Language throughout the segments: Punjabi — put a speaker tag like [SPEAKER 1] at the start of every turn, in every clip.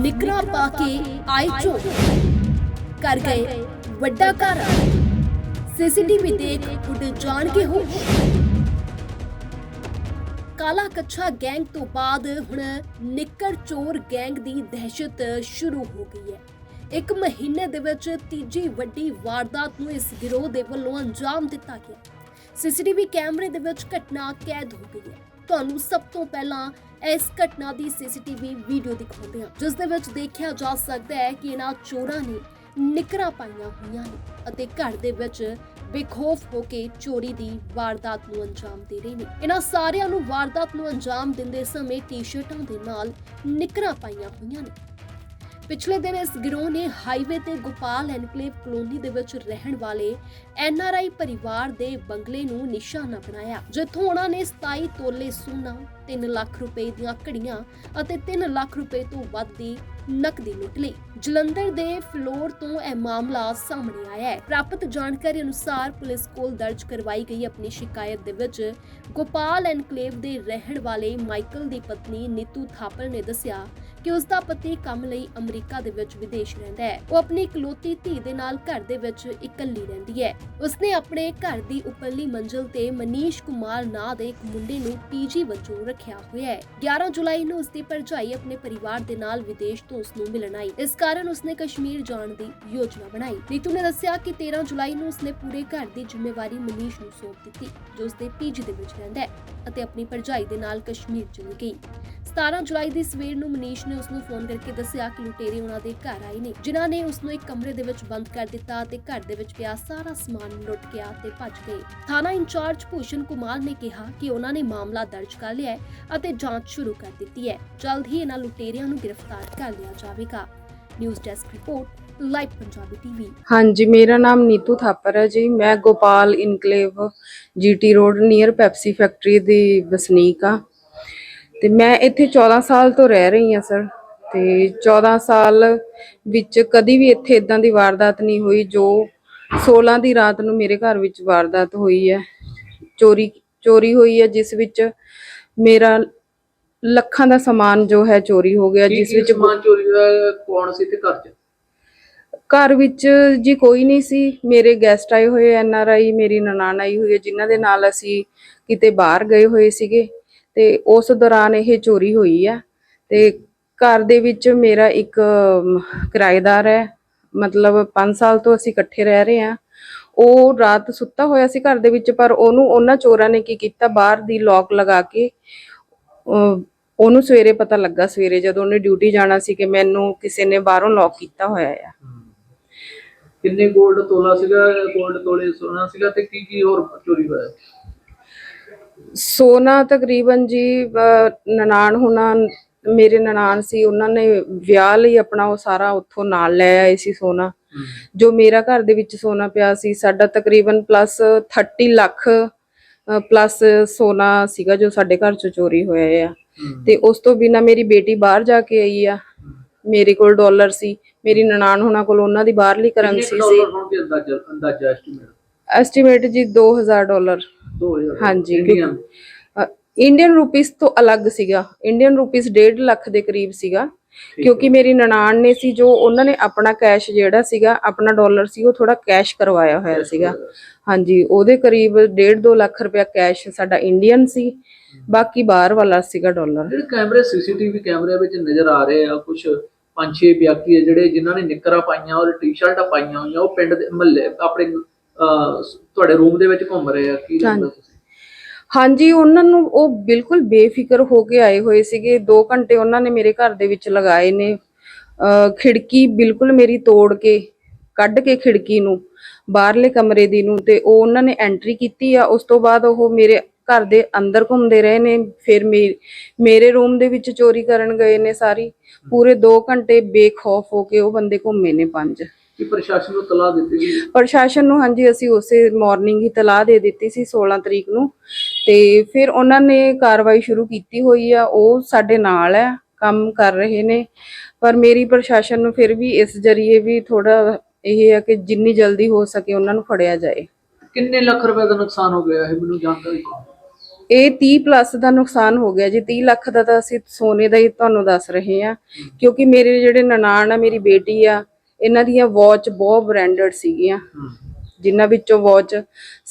[SPEAKER 1] ਨਿਕਰਾ ਪਾ ਕੇ ਆਏ ਚੋਰ ਕਰ ਗਏ ਵੱਡਾ ਘਰ। ਸੀਸੀਟੀਵੀ ਦੇਖ ਉੱਡ ਜਾਣਗੇ ਹੋ ਕਾਲਾ ਕੱਛਾ ਗੈਂਗ ਤੋਂ ਬਾਅਦ ਹੁਣ ਨਿੱਕਰ ਚੋਰ ਗੈਂਗ ਦੀ ਦਹਿਸ਼ਤ ਸ਼ੁਰੂ ਹੋ ਗਈ ਹੈ। ਇੱਕ ਮਹੀਨੇ ਦੇ ਵਿੱਚ ਤੀਜੀ ਵੱਡੀ ਵਾਰਦਾਤ ਨੂੰ ਇਸ ਗਿਰੋਹ ਦੇ ਵੱਲੋਂ ਅੰਜਾਮ ਦਿੱਤਾ ਗਿਆ। ਸੀਸੀਟੀਵੀ ਕੈਮਰੇ ਦੇ ਵਿੱਚ ਘਟਨਾ ਕੈਦ ਹੋ ਗਈ ਹੈ। ਤੁਹਾਨੂੰ ਸਭ ਤੋਂ ਪਹਿਲਾਂ ਇਸ ਘਟਨਾ ਦੀ ਸੀਸੀਟੀਵੀ ਵੀਡੀਓ ਦਿਖਾਉਂਦੇ ਹਾਂ। ਜਿਸ ਦੇ ਵਿੱਚ ਦੇਖਿਆ ਜਾ ਸਕਦਾ ਹੈ ਕਿ ਇਹਨਾਂ ਚੋਰਾਂ ਨੇ ਨਿਕਰਾਂ ਪਾਈਆਂ ਹੋਈਆਂ ਨੇ ਅਤੇ ਘਰ ਦੇ ਵਿੱਚ ਬੇਖੌਫ ਹੋ ਕੇ ਚੋਰੀ ਦੀ ਵਾਰਦਾਤ ਨੂੰ ਅੰਜਾਮ ਦੇ ਰਹੇ ਨੇ। ਇਹਨਾਂ ਸਾਰਿਆਂ ਨੂੰ ਵਾਰਦਾਤ ਨੂੰ ਅੰਜਾਮ ਦਿੰਦੇ ਸਮੇਂ ਟੀ-ਸ਼ਰਟਾਂ ਦੇ ਨਾਲ ਨਿਕਰਾਂ ਪਾਈਆਂ ਹੋਈਆਂ ਨੇ। ਪਿਛਲੇ ਦਿਨ ਇਸ ਗਿਰੋਹ ਨੇ ਹਾਈਵੇ ਤੇ ਗੋਪਾਲ ਐਨਕਲੇਵ ਕਲੋਨੀ ਦੇ ਵਿੱਚ ਰਹਿਣ ਵਾਲੇ ਐਨਆਰਆਈ ਪਰਿਵਾਰ ਦੇ ਬੰਗਲੇ ਨੂੰ ਨਿਸ਼ਾਨਾ ਬਣਾਇਆ, ਜਿੱਥੋਂ ਉਹਨਾਂ ਨੇ 27 ਤੋਲੇ ਸੋਨਾ 3 ਲੱਖ ਰੁਪਏ ਦੀਆਂ ਘੜੀਆਂ ਅਤੇ 3 ਲੱਖ ਰੁਪਏ ਤੋਂ ਵੱਧ ਦੀ ਨਕਦੀ ਲੁੱਟ ਲਈ। ਜਲੰਧਰ ਦੇ ਫਲੋਰ ਤੋਂ ਇਹ ਮਾਮਲਾ ਸਾਹਮਣੇ ਆਇਆ ਹੈ। ਪ੍ਰਾਪਤ ਜਾਣਕਾਰੀ ਅਨੁਸਾਰ ਪੁਲਿਸ ਕੋਲ ਦਰਜ ਕਰਵਾਈ ਗਈ ਆਪਣੀ ਸ਼ਿਕਾਇਤ ਦੇ ਵਿੱਚ ਗੋਪਾਲ ਐਨਕਲੇਵ ਦੇ ਰਹਿਣ ਵਾਲੇ ਮਾਈਕਲ ਦੀ ਪਤਨੀ ਨੀਤੂ ਥਾਪਰ ਨੇ ਦੱਸਿਆ ਕਿ ਉਸ ਦਾ ਪਤੀ ਕੰਮ ਲਈ ਅਮਰੀਕਾ ਦੇ ਵਿੱਚ ਵਿਦੇਸ਼ ਰਹਿੰਦਾ ਹੈ। ਉਹ ਆਪਣੀ ਇਕਲੌਤੀ ਧੀ ਦੇ ਨਾਲ ਘਰ ਦੇ ਵਿੱਚ ਇਕੱਲੀ ਰਹਿੰਦੀ ਹੈ। ਉਸਨੇ ਆਪਣੇ ਘਰ ਦੀ ਉੱਪਰਲੀ ਮੰਜ਼ਲ ਤੇ ਮਨੀਸ਼ ਕੁਮਾਰ ਨਾਂ ਦੇ ਇੱਕ ਮੁੰਡੇ ਨੂੰ ਪੀਜੀ ਵਜੋਂ ਰੱਖਿਆ ਹੋਇਆ ਹੈ। 11 ਜੁਲਾਈ ਨੂੰ ਉਸਦੀ ਭਰਜਾਈ ਆਪਣੇ ਪਰਿਵਾਰ ਦੇ ਨਾਲ ਵਿਦੇਸ਼ ਤੋਂ ਉਸ ਨੂੰ ਮਿਲਣ ਆਈ। ਇਸ ਕਾਰਨ ਉਸਨੇ ਕਸ਼ਮੀਰ ਜਾਣ ਦੀ ਯੋਜਨਾ ਬਣਾਈ। ਨੀਤੂ ਨੇ ਦੱਸਿਆ ਕਿ 13 ਜੁਲਾਈ ਨੂੰ ਉਸਨੇ ਪੂਰੇ ਘਰ ਦੀ ਜ਼ਿੰਮੇਵਾਰੀ ਮਨੀਸ਼ ਨੂੰ ਸੌਂਪ ਦਿੱਤੀ, ਜੋ ਉਸਦੇ ਪੀਜੀ ਦੇ ਵਿੱਚ ਰਹਿੰਦਾ ਹੈ ਅਤੇ ਆਪਣੀ ਭਰਜਾਈ ਦੇ ਨਾਲ ਕਸ਼ਮੀਰ ਚਲੀ ਗਈ। 17 ਜੁਲਾਈ ਦੀ ਸਵੇਰ ਨੂੰ ਮਨੀਸ਼ ਨੇ ਉਸ ਨੂੰ ਫੋਨ ਕਰਕੇ ਦੱਸਿਆ ਕਿ ਲੁਟੇਰੇ ਉਹਨਾਂ ਦੇ ਘਰ ਆਏ ਨੇ, ਜਿਨ੍ਹਾਂ ਨੇ ਉਸ ਨੂੰ ਇੱਕ ਕਮਰੇ ਦੇ ਵਿੱਚ ਬੰਦ ਕਰ ਦਿੱਤਾ ਤੇ ਘਰ ਦੇ ਵਿੱਚ ਪਿਆ ਸਾਰਾ ਸਮਾਨ ਲੁੱਟ ਗਿਆ ਤੇ ਭੱਜ ਗਏ। ਥਾਣਾ ਇੰਚਾਰਜ ਭੂਸ਼ਣ ਕੁਮਾਰ ਨੇ ਕਿਹਾ ਕਿ ਉਹਨਾਂ ਨੇ ਮਾਮਲਾ ਦਰਜ ਕਰ ਲਿਆ ਹੈ ਅਤੇ ਜਾਂਚ ਸ਼ੁਰੂ ਕਰ ਦਿੱਤੀ ਹੈ। ਜਲਦ ਹੀ ਇਹਨਾਂ ਲੁਟੇਰਿਆਂ ਨੂੰ ਗ੍ਰਿਫਤਾਰ ਕਰ ਲਿਆ ਜਾਵੇਗਾ। News desk report, live Punjabi TV.
[SPEAKER 2] ਹਾਂਜੀ, ਮੇਰਾ ਨਾਮ ਨੀਤੂ ਥਾਪਰ ਹੈ ਜੀ। ਮੈਂ Gopal enclave GT road near Pepsi factory ਦੀ ਵਸਨੀਕ ਆ ਤੇ ਮੈਂ ਇੱਥੇ 14 ਸਾਲ ਤੋਂ ਰਹਿ ਰਹੀ ਹਾਂ, ਸਰ। ਤੇ 14 ਸਾਲ ਵਿੱਚ ਕਦੀ ਵੀ ਇੱਥੇ ਇਦਾਂ ਦੀ ਵਾਰਦਾਤ ਨਹੀਂ ਹੋਈ, ਜੋ 16 ਦੀ ਰਾਤ ਨੂੰ ਮੇਰੇ ਘਰ ਵਿੱਚ ਵਾਰਦਾਤ ਹੋਈ ਹੈ। ਚੋਰੀ ਚੋਰੀ ਹੋਈ ਹੈ, ਜਿਸ ਵਿੱਚ ਮੇਰਾ ਲੱਖਾਂ ਦਾ ਸਮਾਨ ਜੋ ਹੈ ਚੋਰੀ ਹੋ ਗਿਆ ਜਿਸ ਵਿੱਚ
[SPEAKER 3] ਸਮਾਨ ਚੋਰੀ ਹੋਇਆ ਕੌਣ ਸੀ ਤੇ ਘਰ ਚ?
[SPEAKER 2] ਘਰ ਵਿੱਚ ਜੀ ਕੋਈ ਨਹੀਂ ਸੀ। ਮੇਰੇ ਗੈਸਟ ਆਏ ਹੋਏ ਐਨ ਆਰ ਆਈ ਮੇਰੀ ਨਨਾਣ ਆਈ ਹੋਈ ਹੈ ਜਿਨ੍ਹਾਂ ਦੇ ਨਾਲ ਅਸੀਂ ਕਿਤੇ ਬਾਹਰ ਗਏ ਹੋਏ ਸੀਗੇ ਤੇ ਉਸ ਦੌਰਾਨ ਇਹ ਚੋਰੀ ਹੋਈ ਆ। ਤੇ ਘਰ ਦੇ ਵਿੱਚ ਮੇਰਾ ਇੱਕ ਕਿਰਾਏਦਾਰ ਹੈ। ਮਤਲਬ 5 ਸਾਲ ਤੋਂ ਅਸੀਂ ਇਕੱਠੇ ਰਹਿ ਰਹੇ ਹਾਂ। ਉਹ ਰਾਤ ਸੁੱਤਾ ਹੋਇਆ ਸੀ ਘਰ ਦੇ ਵਿੱਚ ਪਰ ਉਹਨੂੰ ਉਹਨਾਂ ਚੋਰਾਂ ਨੇ ਕੀ ਕੀਤਾ? ਬਾਹਰ ਦੀ ਲੋਕ ਲਗਾ ਕੇ ਉਹਨੂੰ ਸਵੇਰੇ ਪਤਾ ਲੱਗਾ ਸਵੇਰੇ ਜਦੋਂ ਉਹਨੇ ਡਿਊਟੀ ਜਾਣਾ ਸੀ ਕਿ ਮੈਨੂੰ ਕਿਸੇ ਨੇ ਬਾਹਰੋਂ ਲੌਕ ਕੀਤਾ ਹੋਇਆ ਆ।
[SPEAKER 3] ਕਿੰਨੇ 골ਡ ਤੋਲਾ ਸੀਗਾ 골ਡ ਤੋਲੇ ਸੋਨਾ ਸੀਗਾ ਤੇ ਕੀ ਕੀ ਹੋਰ ਚੋਰੀ ਹੋਇਆ?
[SPEAKER 2] ਸੋਨਾ ਤਕਰੀਬਨ ਜੀ ਨਨਾਣ ਹੁਣਾ ਮੇਰੇ ਨਨਾਣ ਸੀ ਉਹਨਾਂ ਨੇ ਵਿਆਹ ਲਈ ਆਪਣਾ ਉਹ ਸਾਰਾ ਉੱਥੋਂ ਨਾਲ ਲੈ ਆਏ ਸੀ ਸੋਨਾ। ਜੋ ਮੇਰਾ ਘਰ ਦੇ ਵਿੱਚ ਸੋਨਾ ਪਿਆ ਸੀ ਸਾਡਾ ਤਕਰੀਬਨ ਪਲੱਸ 30 ਲੱਖ ਪਲੱਸ ਸੋਨਾ ਸੀਗਾ ਜੋ ਸਾਡੇ ਘਰ ਚ ਚੋਰੀ ਹੋਇਆ ਆ। ਤੇ ਉਸ ਤੋਂ ਬਿਨਾ ਮੇਰੀ ਬੇਟੀ ਬਾਹਰ ਜਾ ਕੇ ਆਈ ਆ। ਮੇਰੇ ਕੋਲ ਡਾਲਰ ਸੀ। ਮੇਰੀ ਨਨਾਣ ਹੁਣਾਂ ਕੋਲ ਉਹਨਾਂ ਦੀ ਬਾਹਰਲੀ ਕਰੰਸੀ ਸੀ।
[SPEAKER 3] ਅੰਦਾਜ਼ਾ ਐਸਟੀਮੇਟ
[SPEAKER 2] ਜੀ 2000 ਡਾਲਰ।
[SPEAKER 3] 2000
[SPEAKER 2] ਹਾਂਜੀ।
[SPEAKER 3] ਇੰਡੀਅਨ
[SPEAKER 2] ਰੁਪੀਸ ਤੋਂ ਅਲੱਗ ਸੀਗਾ। ਇੰਡੀਅਨ ਰੁਪੀਸ 1.5 ਲੱਖ ਦੇ ਕਰੀਬ ਸੀਗਾ। ਕਿਉਂਕਿ ਮੇਰੀ ਨਨਾਣ ਨੇ ਸੀ ਜੋ ਉਹਨਾਂ ਨੇ ਆਪਣਾ ਕੈਸ਼ ਜਿਹੜਾ ਸੀਗਾ ਆਪਣਾ ਡਾਲਰ ਸੀ ਉਹ ਥੋੜਾ ਕੈਸ਼ ਕਰਵਾਇਆ ਹੋਇਆ ਸੀਗਾ। ਹਾਂਜੀ ਉਹਦੇ ਕਰੀਬ 1.5 2 ਲੱਖ ਰੁਪਇਆ ਕੈਸ਼ ਸਾਡਾ ਇੰਡੀਅਨ ਸੀ ਬਾਕੀ ਬਾਹਰ ਵਾਲਾ ਸੀਗਾ ਡਾਲਰ
[SPEAKER 3] ਜਿਹੜੇ ਕੈਮਰੇ ਸੀਸੀਟੀਵੀ ਕੈਮਰੇ ਵਿੱਚ ਨਜ਼ਰ ਆ ਰਹੇ ਆ ਕੁਝ ਪੰਜ ਛੇ ਵਿਅਕਤੀ ਆ ਜਿਹੜੇ ਜਿਨ੍ਹਾਂ ਨੇ ਨਿੱਕਰਾਂ ਪਾਈਆਂ ਔਰ ਟੀ-ਸ਼ਰਟਾਂ ਪਾਈਆਂ ਹੋਈਆਂ ਉਹ ਪਿੰਡ ਦੇ ਮਹੱਲੇ ਆਪਣੇ ਤੁਹਾਡੇ ਰੂਮ ਦੇ ਵਿੱਚ ਘੁੰਮ ਰਹੇ ਆ ਕੀ ਲੱਗਦਾ
[SPEAKER 2] ਹਾਂਜੀ ਉਹਨਾਂ ਨੂੰ ਉਹ ਬਿਲਕੁਲ ਬੇਫਿਕਰ ਹੋ ਕੇ ਆਏ ਹੋਏ ਸੀਗੇ। 2 ਘੰਟੇ ਉਹਨਾਂ ਨੇ ਮੇਰੇ ਘਰ ਦੇ ਵਿੱਚ ਲਗਾਏ ਨੇ। ਖਿੜਕੀ ਬਿਲਕੁਲ ਮੇਰੀ ਤੋੜ ਕੇ ਕੱਢ ਕੇ ਖਿੜਕੀ ਨੂੰ ਬਾਹਰਲੇ ਕਮਰੇ ਦੀ ਨੂੰ ਤੇ ਉਹ ਉਹਨਾਂ ਨੇ ਐਂਟਰੀ ਕੀਤੀ ਆ। ਉਸ ਤੋਂ ਬਾਅਦ ਉਹ ਮੇਰੇ ਘਰ ਦੇ ਅੰਦਰ ਘੁੰਮਦੇ ਰਹੇ ਨੇ। ਫਿਰ ਮੇਰੇ ਰੂਮ ਦੇ ਵਿੱਚ ਚੋਰੀ ਕਰਨ ਗਏ ਨੇ ਸਾਰੀ। ਪੂਰੇ 2 ਘੰਟੇ ਬੇਖੌਫ ਹੋ ਕੇ ਉਹ ਬੰਦੇ ਘੁੰਮੇ ਨੇ ਪੰਜ।
[SPEAKER 3] ਕੀ ਪ੍ਰਸ਼ਾਸਨ ਨੂੰ ਤਲਾਹ ਦਿੱਤੀ ਗਈ?
[SPEAKER 2] ਪ੍ਰਸ਼ਾਸਨ ਨੂੰ ਹਾਂਜੀ ਅਸੀਂ ਉਸੇ ਮਾਰਨਿੰਗ ਹੀ ਤਲਾਹ ਦੇ ਦਿੱਤੀ ਸੀ 16 ਤਰੀਕ ਨੂੰ। ਤੇ ਫਿਰ ਉਹਨਾਂ ਨੇ ਕਾਰਵਾਈ ਸ਼ੁਰੂ ਕੀਤੀ ਹੋਈ ਆ ਉਹ ਸਾਡੇ ਨਾਲ ਹੈ ਕੰਮ ਕਰ ਰਹੇ ਨੇ। ਪਰ ਮੇਰੀ ਪ੍ਰਸ਼ਾਸਨ ਨੂੰ ਫਿਰ ਵੀ ਇਸ ਜਰੀਏ ਵੀ ਥੋੜਾ ਇਹ ਹੈ ਕਿ ਜਿੰਨੀ ਜਲਦੀ ਹੋ ਸਕੇ ਉਹਨਾਂ ਨੂੰ ਫੜਿਆ ਜਾਏ।
[SPEAKER 3] ਕਿੰਨੇ ਲੱਖ ਰੁਪਏ ਦਾ ਨੁਕਸਾਨ ਹੋ ਗਿਆ ਹੈ ਮੈਨੂੰ ਜਾਣਕਾਰੀ ਦਿਓ।
[SPEAKER 2] ਇਹ 30 ਪਲੱਸ ਦਾ ਨੁਕਸਾਨ ਹੋ ਗਿਆ ਜੀ। 30 ਲੱਖ ਦਾ ਤਾਂ ਅਸੀਂ ਸੋਨੇ ਦਾ ਹੀ ਤੁਹਾਨੂੰ ਦੱਸ ਰਹੇ ਹਾਂ। ਕਿਉਂਕਿ ਮੇਰੇ ਜਿਹੜੇ ਨਨਾਣ ਆ ਮੇਰੀ ਬੇਟੀ ਆ ਇਹਨਾਂ ਦੀਆਂ ਵਾਚ ਬਹੁਤ ਬ੍ਰਾਂਡਡ ਸੀਗੀਆਂ। ਜਿਨ੍ਹਾਂ ਵਿੱਚੋਂ ਵਾਚ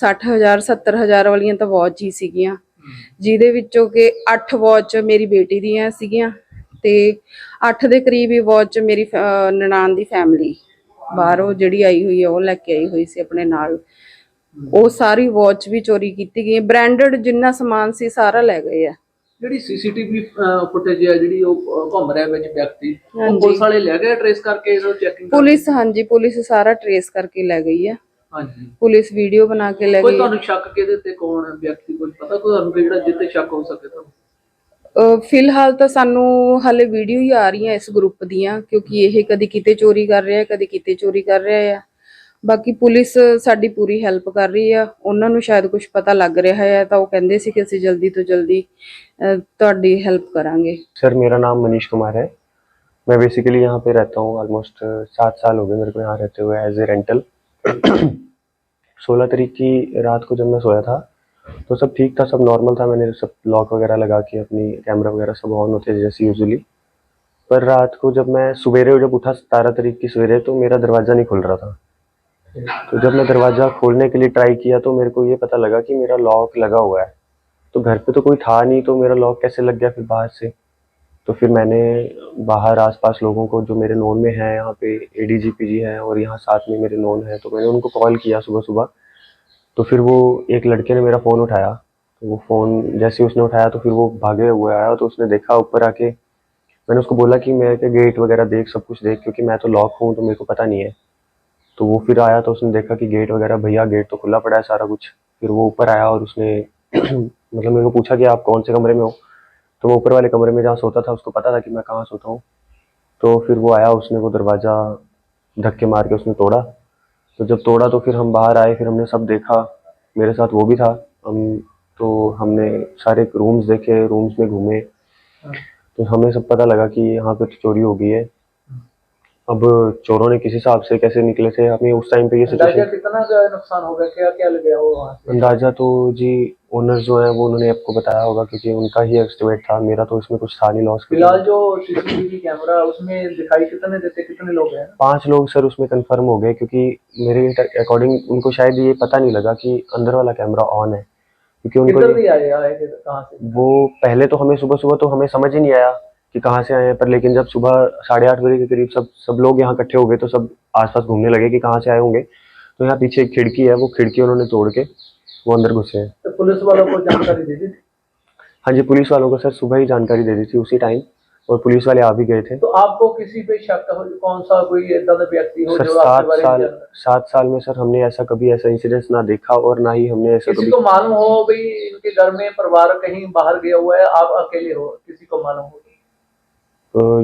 [SPEAKER 2] 60000 70000 ਵਾਲੀਆਂ ਤਾਂ ਵਾਚ ਹੀ ਸੀਗੀਆਂ। ਜਿਹਦੇ ਵਿੱਚੋਂ ਕਿ 8 ਵਾਚ ਮੇਰੀ ਬੇਟੀ ਦੀਆਂ ਸੀਗੀਆਂ ਤੇ 8 ਦੇ ਕਰੀਬ ਹੀ ਵਾਚ ਮੇਰੀ ਨਨਾਣ ਦੀ ਫੈਮਿਲੀ ਬਾਹਰੋਂ ਜਿਹੜੀ ਆਈ ਹੋਈ ਹੈ ਉਹ ਲੈ ਕੇ ਆਈ ਹੋਈ ਸੀ ਆਪਣੇ ਨਾਲ। ਉਹ ਸਾਰੀ ਵਾਚ ਵੀ ਚੋਰੀ ਕੀਤੀ ਗਈ। ਬ੍ਰਾਂਡਡ ਜਿੰਨਾ ਸਮਾਨ ਸੀ ਸਾਰਾ ਲੈ ਗਏ ਆ।
[SPEAKER 3] ਜਿਹੜੀ ਸੀਸੀਟੀਵੀ ਫੁਟੇਜ ਹੈ ਜਿਹੜੀ ਉਹ ਘੁੰਮ ਰਿਹਾ ਵਿੱਚ ਵਿਅਕਤੀ ਉਹ। ਪੁਲਿਸ ਵਾਲੇ ਲੈ ਗਏ ਟ੍ਰੇਸ ਕਰਕੇ ਇਹਨੂੰ ਚੈਕਿੰਗ
[SPEAKER 2] ਪੁਲਿਸ ਹਾਂਜੀ ਪੁਲਿਸ ਸਾਰਾ ਟਰੇਸ ਕਰਕੇ ਲੈ ਗਈ ਆ।
[SPEAKER 3] ਹਾਂਜੀ
[SPEAKER 2] ਪੁਲਿਸ ਵੀਡੀਓ ਬਣਾ ਕੇ ਲੈ
[SPEAKER 3] ਕੋਈ
[SPEAKER 2] ਗਈ
[SPEAKER 3] ਤੁਹਾਨੂੰ ਸ਼ੱਕ ਕਿਹਦੇ ਤੇ ਕੌਣ ਹੈ ਵਿਅਕਤੀ ਕੁਝ ਪਤਾ ਕੋਈ ਤੁਹਾਨੂੰ ਕਿ ਜਿਹੜਾ ਜਿੱਤੇ ਸ਼ੱਕ ਹੋ ਸਕੇ ਤੁਹਾਨੂੰ
[SPEAKER 2] ਅਹ ਫਿਲਹਾਲ ਤਾਂ ਸਾਨੂੰ ਹਾਲੇ ਵੀਡੀਓ ਹੀ ਆ ਰਹੀਆਂ ਇਸ ਗਰੁੱਪ ਦੀਆਂ ਕਿਉਂਕਿ ਇਹ ਕਦੀ ਕਿਤੇ ਚੋਰੀ ਕਰ ਰਿਹਾ ਕਦੀ ਕਿਤੇ ਚੋਰੀ ਕਰ ਰਿਹਾ ਆ ਬਾਕੀ ਪੁਲਿਸ ਸਾਡੀ ਪੂਰੀ ਹੈਲਪ ਕਰ ਰਹੀ ਆ ਉਹਨਾਂ ਨੂੰ ਸ਼ਾਇਦ ਕੁਝ ਪਤਾ ਲੱਗ ਰਿਹਾ ਹੈ ਤਾਂ ਉਹ ਕਹਿੰਦੇ ਸੀ ਕਿ ਅਸੀਂ ਜਲਦੀ ਤੋਂ ਜਲਦੀ ਅਹ, ਤੁਹਾਡੀ ਹੈਲਪ ਕਰਾਂਗੇ
[SPEAKER 4] सर मेरा नाम मनीष कुमार है मैं बेसिकली यहाँ पे रहता हूँ ऑलमोस्ट सात साल हो गए मेरे को यहाँ रहते हुए एज ए रेंटल सोलह तारीख की रात को जब मैं सोया था तो सब ठीक था, सब नॉर्मल था। मैंने सब लॉक वगैरह लगा के अपनी कैमरा वगैरह सब ऑन होते थे जैसे यूजुअली पर रात को जब मैं सवेरे जब उठा सतारह तारीख की सवेरे तो मेरा दरवाज़ा नहीं खुल रहा था। तो जब मैं दरवाज़ा खोलने के लिए ट्राई किया तो मेरे को ये पता लगा कि मेरा लॉक लगा हुआ है। तो घर पे तो कोई था नहीं तो मेरा लॉक कैसे लग गया फिर बाहर से? तो फिर मैंने बाहर आसपास लोगों को जो मेरे नोन में हैं, यहाँ पे एडीजीपी जी पी जी हैं और यहाँ साथ में मेरे नोन हैं तो मैंने उनको कॉल किया सुबह सुबह तो फिर वो एक लड़के ने मेरा फ़ोन उठाया। तो वो फ़ोन जैसे उसने उठाया तो फिर वो भागे हुए आया तो उसने देखा ऊपर आके। मैंने उसको बोला कि मेरे के गेट वगैरह देख, सब कुछ देख, क्योंकि मैं तो लॉक हूँ तो मेरे को पता नहीं है। तो वो फिर आया तो उसने देखा कि गेट वगैरह, भैया गेट तो खुला पड़ा है सारा कुछ। फिर वो ऊपर आया और उसने मतलब मेरे को पूछा कि आप कौन से कमरे में हो? तो मैं ऊपर वाले कमरे में जहाँ सोता था उसको पता था कि मैं कहाँ सोता हूँ। तो फिर वो आया उसने वो दरवाज़ा धक्के मार के उसने तोड़ा। तो जब तोड़ा तो फिर हम बाहर आए फिर हमने सब देखा। मेरे साथ वो भी था। हम तो हमने सारे रूम्स देखे रूम्स में घूमे। तो हमें सब पता लगा कि यहाँ पे चोरी हो गई है। अब चोरों ने किस हिसाब से कैसे निकले थे? हमें उस टाइम पे ये सिचुएशन
[SPEAKER 3] कितना नुकसान हो गया क्या क्या लग गया वो
[SPEAKER 4] अंदाज़ा तो जी ओनर जो है वो उन्होंने आपको बताया होगा क्योंकि उनका ही एस्टिमेट था मेरा तो इसमें कुछ था नहीं लॉस
[SPEAKER 3] फ़िलहाल जो सीसीटीवी कैमरा उसमें दिखाई कितने देते कितने लोग हैं?
[SPEAKER 4] पाँच लोग सर उसमें कंफर्म हो गए क्योंकि मेरे अकॉर्डिंग उनको शायद ये पता नहीं लगा कि अंदर वाला कैमरा ऑन है। क्योंकि उनको वो पहले तो हमें सुबह सुबह तो हमें समझ ही नहीं आया कि कहाँ से आए हैं पर लेकिन जब सुबह साढ़े आठ बजे के करीब सब सब लोग यहाँ इकट्ठे हो गए तो सब आसपास घूमने लगे कि कहाँ से आए होंगे। तो यहाँ पीछे एक खिड़की है वो खिड़की उन्होंने तोड़ के वो अंदर घुसे हैं।
[SPEAKER 3] तो पुलिस वालों को जानकारी दे दी थी?
[SPEAKER 4] हाँ जी पुलिस वालों को सर सुबह ही जानकारी दे दी थी उसी टाइम और पुलिस वाले आ भी गए थे।
[SPEAKER 3] तो आपको किसी पे शक हो कौन सा कोई ऐसा व्यक्ति हो जो
[SPEAKER 4] सात साल सात साल में सर हमने ऐसा कभी ऐसा इंसिडेंस ना देखा और ना ही हमने ऐसा
[SPEAKER 3] किसी
[SPEAKER 4] कभी
[SPEAKER 3] को मालूम हो भाई इनके घर में परिवार कहीं बाहर गया हुआ है आप अकेले हो किसी को मालूम हो?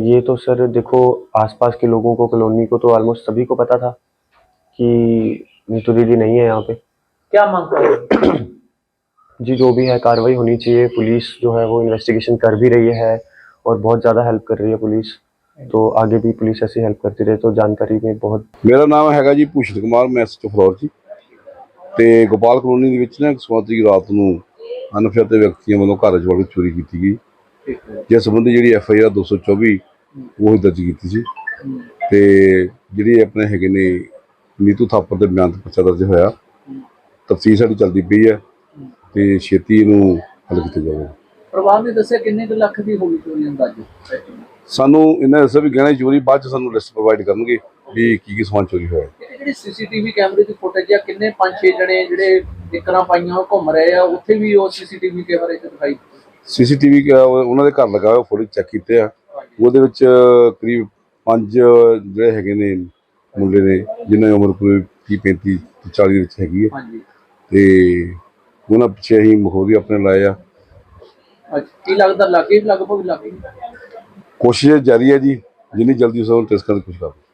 [SPEAKER 4] ये तो सर देखो आसपास के लोगों को कॉलोनी को तो ऑलमोस्ट सभी को पता था कि नीतू दीदी नहीं है यहाँ पे
[SPEAKER 3] क्या मांग करोगे
[SPEAKER 4] जी जो भी है कार्रवाई होनी चाहिए पुलिस जो है वो इन्वेस्टिगेशन कर भी रही है और बहुत ज़्यादा हेल्प कर रही है पुलिस तो आगे भी पुलिस ऐसी हेल्प करती रहे तो जानकारी में बहुत
[SPEAKER 5] ਮੇਰਾ ਨਾਮ ਹੈਗਾ ਜੀ ਭੂਸ਼ਣ ਕੁਮਾਰ ਮੈਂ ਐਸਐਚਓ ਫਲੋਰ ਜੀ ਤੇ ਗੋਪਾਲ ਕਲੋਨੀ ਦੇ ਵਿੱਚ ਨਾ ਇੱਕ ਸਵਾਤੀ ਰਾਤ ਨੂੰ ਅਨਫਿਆਤੇ ਵਿਅਕਤੀਆਂ ਵੱਲੋਂ ਘਰ 'ਚ ਵੜ ਕੇ ਚੋਰੀ ਕੀਤੀ ਗਈ ਜਿਸ ਸੰਬੰਧੀ ਜਿਹੜੀ ਐਫ ਆਈ ਆਰ 224 ਉਹ ਦਰਜ ਕੀਤੀ ਸੀ। ਤੇ ਜਿਹੜੀ ਆਪਣੇ ਹੈਗੇ ਨੇ ਨੀਤੂ ਥਾਪਰ ਦੇ ਬਿਆਨ ਤੇ ਪਰਚਾ ਦਰਜ ਹੋਇਆ ਤਫਸੀਲ ਸਾਡੀ ਚੱਲਦੀ ਪਈ ਹੈ ਤੇ ਛੇਤੀ ਇਹਨੂੰ ਹੱਲ ਕੀਤਾ ਜਾਵੇਗਾ।
[SPEAKER 3] ਪਰਿਵਾਰ ਨੇ ਦੱਸਿਆ ਕਿੰਨੇ ਕੁ ਲੱਖ ਦੀ ਹੋਈ ਚੋਰੀ ਅੰਦਾਜ਼ੇ?
[SPEAKER 5] ਸਾਨੂੰ ਇਹਨਾਂ ਦੱਸਿਆ ਵੀ ਗਹਿਣੇ ਚੋਰੀ ਬਾਅਦ ਚ ਸਾਨੂੰ ਲਿਸਟ ਪ੍ਰੋਵਾਈਡ ਕਰਨਗੇ ਵੀ ਕੀ ਕੀ ਸਮਾਨ ਚੋਰੀ ਹੋਇਆ।
[SPEAKER 3] ਜਿਹੜੀ ਸੀਸੀਟੀਵੀ ਕੈਮਰੇ ਦੀ ਫੁਟੇਜ ਆ ਕਿੰਨੇ ਪੰਜ ਛੇ ਜਣੇ ਜਿਹੜੇ ਨਿਕਰਾਂ ਪਾਈਆਂ ਉਹ ਘੁੰਮ ਰਹੇ ਆ ਉੱਥੇ ਵੀ ਉਹ ਸੀਸੀਟੀਵੀ ਕੈਮਰੇ 'ਚ ਦਿਖਾਈ
[SPEAKER 5] ਸੀਸੀਟੀਵੀ ਉਹਨਾਂ ਦੇ ਘਰ ਲਗਾ ਹੋਇਆ ਫੋਟੋ ਚੈੱਕ ਕੀਤੇ ਆ। ਉਹਦੇ ਵਿੱਚ ਕਰੀਬ ਪੰਜ ਜਿਹੜੇ ਹੈਗੇ ਨੇ ਮੁੰਡੇ ਨੇ ਜਿਨ੍ਹਾਂ ਦੀ ਉਮਰ ਕੋਈ 30 35 ਤੋਂ 40 ਦੇ ਵਿੱਚ ਹੈਗੀ ਹੈ
[SPEAKER 3] ਹਾਂਜੀ।
[SPEAKER 5] ਤੇ ਉਹਨਾਂ ਪਿੱਛੇ ਅਸੀਂ ਮਖੌਰੀ ਆਪਣੇ ਲਾਏ ਆ।
[SPEAKER 3] ਅੱਛਾ ਕੀ ਲੱਗਦਾ ਲੱਗੇ ਲਗਭਗ ਲੱਗੇ?
[SPEAKER 5] ਕੋਸ਼ਿਸ਼ ਜਾਰੀ ਹੈ ਜੀ। ਜਿੰਨੀ ਜਲਦੀ ਉਸ ਨੂੰ ਟੈਸਟ ਕਰਨ ਦੀ ਕੋਸ਼ਿਸ਼ ਕਰਾਂਗੇ।